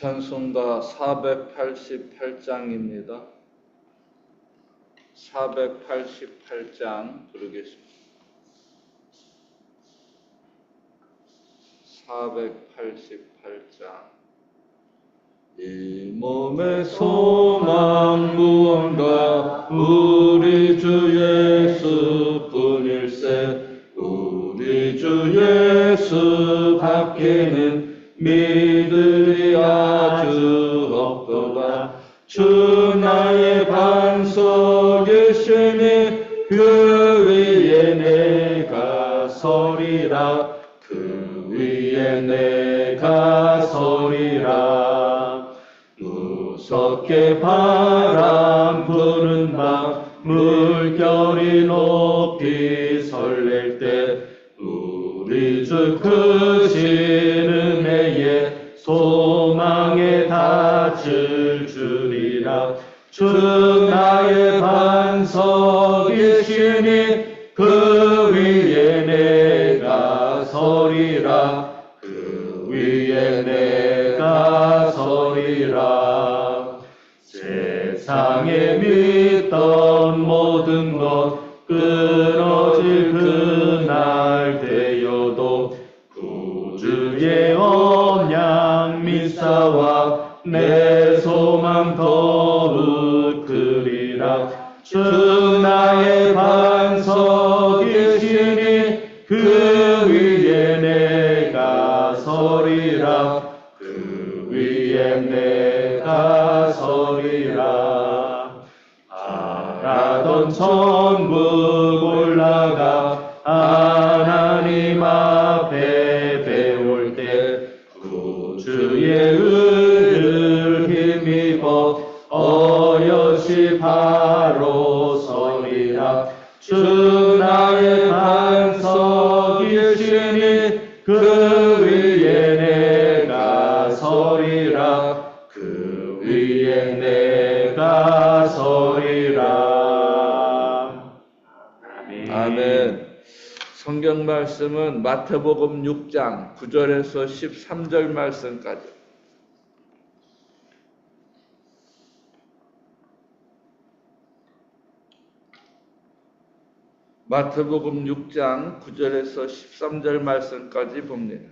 찬송가 488장입니다. 488장 부르겠습니다. 488장 이 몸의 소망 무언가 우리 주 예수뿐일세 우리 주 예수 밖에는 믿 서리라. 무섭게 바람 부는 밤 물결이 높이 설렐 때 우리 주 크신 은혜에 소망에 닿을 줄이라. 주 나의 반석이시니 그 위에 내가 서리라 주의 언양 미사와 내 소망 더욱 크리라. 주 나의 반석이시니 그 위에 내가 서리라. 그 위에 내가 서리라. 바라던 천국 올라가 그 위에 내가 서리라 그 위에 내가 서리라 아멘. 성경 말씀은 마태복음 6장 9절에서 13절 말씀까지. 마태복음 6장 9절에서 13절 말씀까지 봅니다.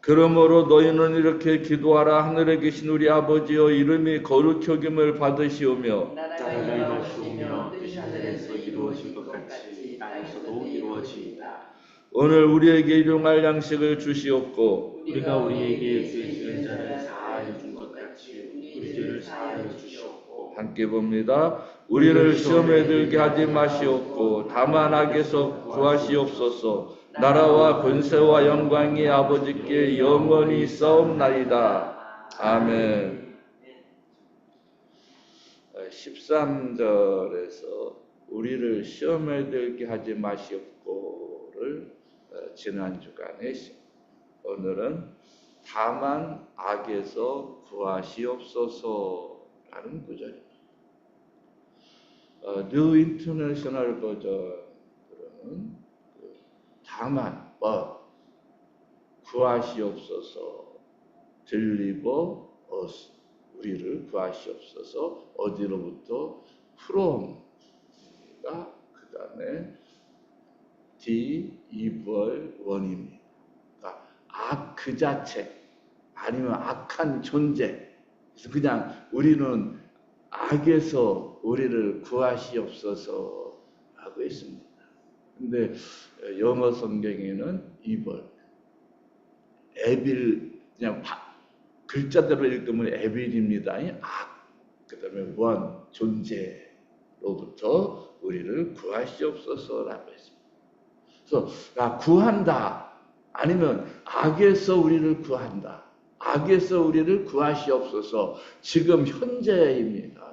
그러므로 너희는 이렇게 기도하라 하늘에 계신 우리 아버지여 이름이 거룩히 여김을 받으시오며 나라가 임하시오며 뜻이 하늘에서 이루어질 것 같이 땅에서도 이루어지이다. 오늘 우리에게 일용할 양식을 주시옵고 우리가 우리에게 죄 지은 자를 사하여 준 것 같이 우리 죄를 사하여 주시옵고 함께 봅니다. 우리를 시험에 들게 하지 마시옵고 다만 악에서 구하시옵소서. 나라와 권세와 영광이 아버지께 영원히 싸움나이다. 아멘. 13절에서 우리를 시험에 들게 하지 마시옵고를 어, 지난 주간에 오늘은 다만 악에서 구하시옵소서라는 구절입니다. 어, 뉴 인터내셔널 버전으로는 그 다만 뭐 구하시옵소서 들리버 어스 우리를 구하시옵소서 어디로부터 from가 그 다음에 the evil one입니다. 그러니까 악 그 자체 아니면 악한 존재 그래서 그냥 우리는 악에서 우리를 구하시옵소서 하고 있습니다. 근데 영어 성경에는 evil 에빌 그냥 바, 글자대로 읽으면 에빌입니다. 악. 그다음에 원 존재로부터 우리를 구하시옵소서라고 했습니다. 그래서 아, 구한다 아니면 악에서 우리를 구한다. 악에서 우리를 구하시옵소서. 지금 현재입니다.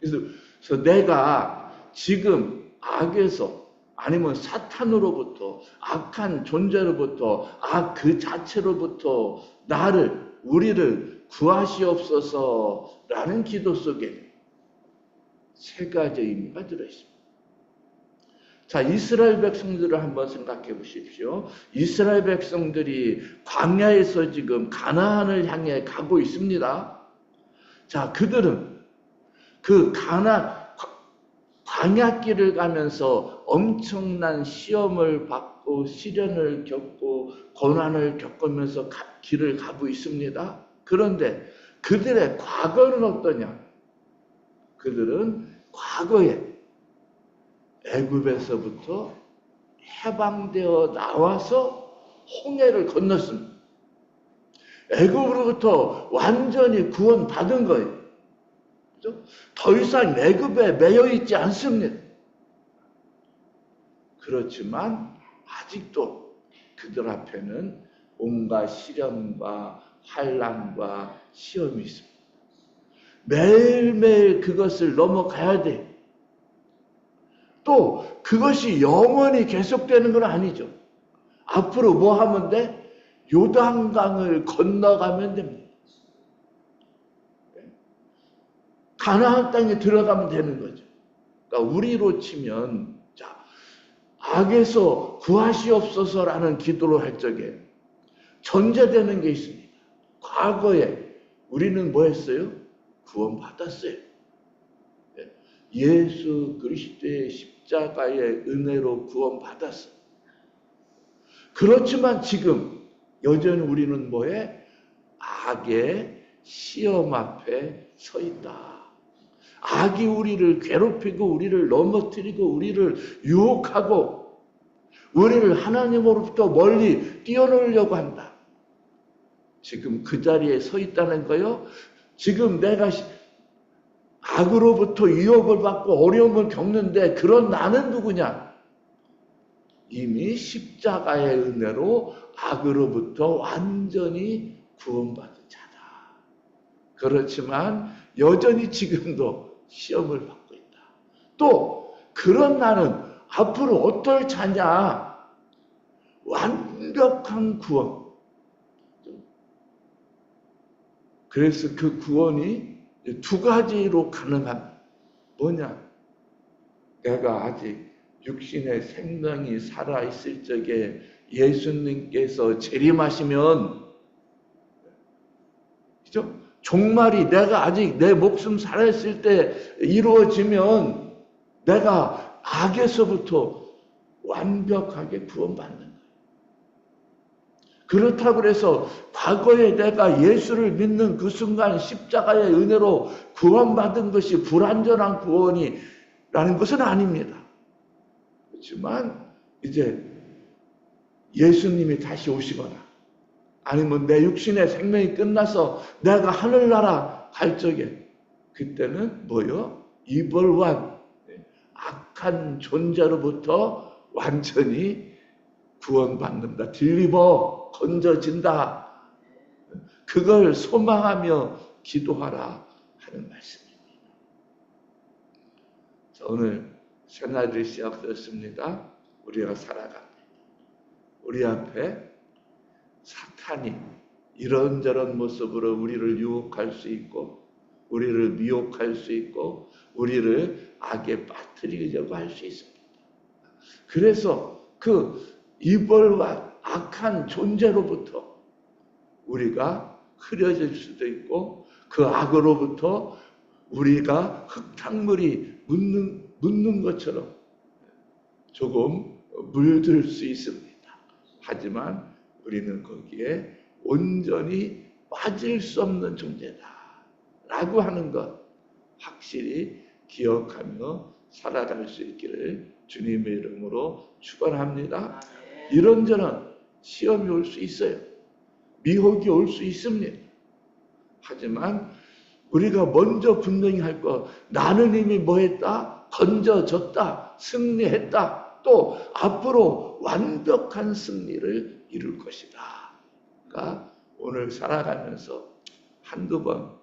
그래서, 내가 지금 악에서 아니면 사탄으로부터 악한 존재로부터 악 그 자체로부터 나를 우리를 구하시옵소서라는 기도 속에 세 가지 의미가 들어 있습니다. 자, 이스라엘 백성들을 한번 생각해 보십시오. 이스라엘 백성들이 광야에서 지금 가나안을 향해 가고 있습니다. 자, 그들은 그 가나 광야길을 가면서 엄청난 시험을 받고 시련을 겪고 고난을 겪으면서 가- 길을 가고 있습니다. 그런데 그들의 과거는 어떠냐? 그들은 과거에 애굽에서부터 해방되어 나와서 홍해를 건넜습니다. 애굽으로부터 완전히 구원받은 거예요. 더 이상 애굽에 매여 있지 않습니다. 그렇지만 아직도 그들 앞에는 온갖 시련과 환란과 시험이 있습니다. 매일매일 그것을 넘어가야 돼. 또 그것이 영원히 계속되는 건 아니죠. 앞으로 뭐 하면 돼? 요단강을 건너가면 됩니다. 가나안 땅에 들어가면 되는 거죠. 그러니까 우리로 치면 자 악에서 구하시옵소서라는 기도를 할 적에 전제되는 게 있습니다. 과거에 우리는 뭐 했어요? 구원 받았어요. 예. 예수 그리스도의 십자가의 은혜로 구원 받았어. 그렇지만 지금 여전히 우리는 뭐해? 악의 시험 앞에 서 있다. 악이 우리를 괴롭히고 우리를 넘어뜨리고 우리를 유혹하고 우리를 하나님으로부터 멀리 띄어놓으려고 한다. 지금 그 자리에 서 있다는 거요. 지금 내가 시- 악으로부터 유혹을 받고 어려움을 겪는데 그런 나는 누구냐? 이미 십자가의 은혜로 악으로부터 완전히 구원받은 자다. 그렇지만 여전히 지금도 시험을 받고 있다. 또 그런 나는 앞으로 어떨 자냐? 완벽한 구원. 그래서 그 구원이 두 가지로 가능한 뭐냐? 내가 아직 육신의 생명이 살아 있을 적에 예수님께서 재림하시면 그죠? 종말이 내가 아직 내 목숨 살아있을 때 이루어지면 내가 악에서부터 완벽하게 구원받는 거예요. 그렇다고 해서 과거에 내가 예수를 믿는 그 순간 십자가의 은혜로 구원받은 것이 불완전한 구원이라는 것은 아닙니다. 그렇지만 이제 예수님이 다시 오시거나 아니면 내 육신의 생명이 끝나서 내가 하늘나라 갈 적에 그때는 뭐요? 이벌완 악한 존재로부터 완전히 구원받는다. 딜리버 건져진다. 그걸 소망하며 기도하라 하는 말씀입니다. 자, 오늘 새날이 시작되었습니다. 우리가 살아갑니다. 우리 앞에 사탄이 이런저런 모습으로 우리를 유혹할 수 있고 우리를 미혹할 수 있고 우리를 악에 빠뜨리려고 할 수 있습니다. 그래서 그 이벌과 악한 존재로부터 우리가 흐려질 수도 있고 그 악으로부터 우리가 흙탕물이 묻는, 묻는 것처럼 조금 물들 수 있습니다. 하지만 우리는 거기에 온전히 빠질 수 없는 존재다. 라고 하는 것 확실히 기억하며 살아갈 수 있기를 주님의 이름으로 축원합니다. 이런저런 시험이 올 수 있어요. 미혹이 올 수 있습니다. 하지만 우리가 먼저 분명히 할 거, 나는 이미 뭐 했다? 건져졌다. 승리했다. 또 앞으로 완벽한 승리를 이룰 것이다. 그러니까 오늘 살아가면서 한두 번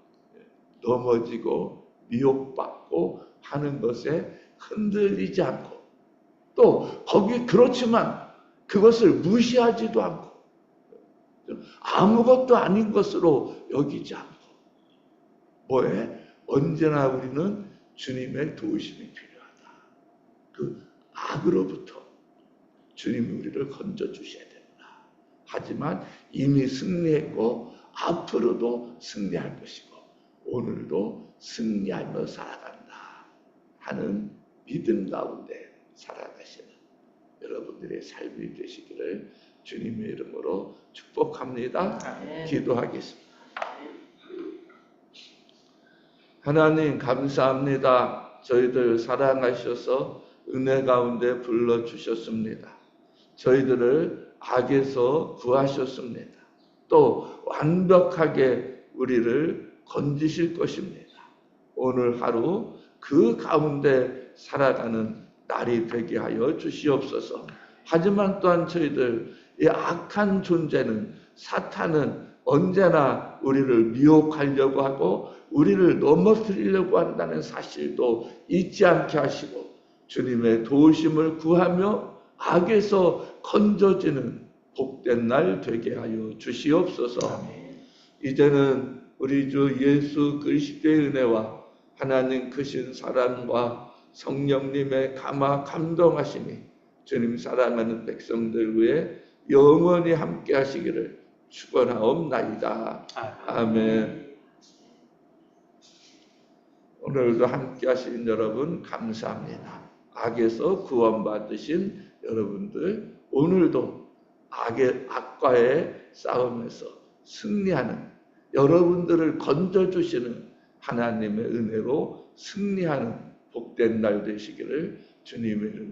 넘어지고 미혹받고 하는 것에 흔들리지 않고 또 거기 그렇지만 그것을 무시하지도 않고 아무것도 아닌 것으로 여기지 않고 뭐에 언제나 우리는 주님의 도우심이 필요하다. 그 악으로부터 주님이 우리를 건져 주셔야 된다. 하지만 이미 승리했고 앞으로도 승리할 것이고 오늘도 승리하며 살아간다 하는 믿음 가운데 살아가시는 여러분들의 삶이 되시기를 주님의 이름으로 축복합니다. 기도하겠습니다. 하나님 감사합니다. 저희들 사랑하셔서 은혜 가운데 불러 주셨습니다. 저희들을 악에서 구하셨습니다. 또 완벽하게 우리를 건지실 것입니다. 오늘 하루 그 가운데 살아가는 날이 되게 하여 주시옵소서. 하지만 또한 저희들 이 악한 존재는 사탄은 언제나 우리를 미혹하려고 하고 우리를 넘어뜨리려고 한다는 사실도 잊지 않게 하시고 주님의 도우심을 구하며 악에서 건져지는 복된 날 되게 하여 주시옵소서. 이제는 우리 주 예수 그리스도의 은혜와 하나님 크신 사랑과 성령님의 감화 감동하심이 주님 사랑하는 백성들 위해 영원히 함께 하시기를 축원하옵나이다. 아멘. 오늘도 함께 하신 여러분 감사합니다. 악에서 구원받으신 여러분들 오늘도 악의 악과의 싸움에서 승리하는 여러분들을 건져 주시는 하나님의 은혜로 승리하는 복된 날 되시기를 주님의 이름으로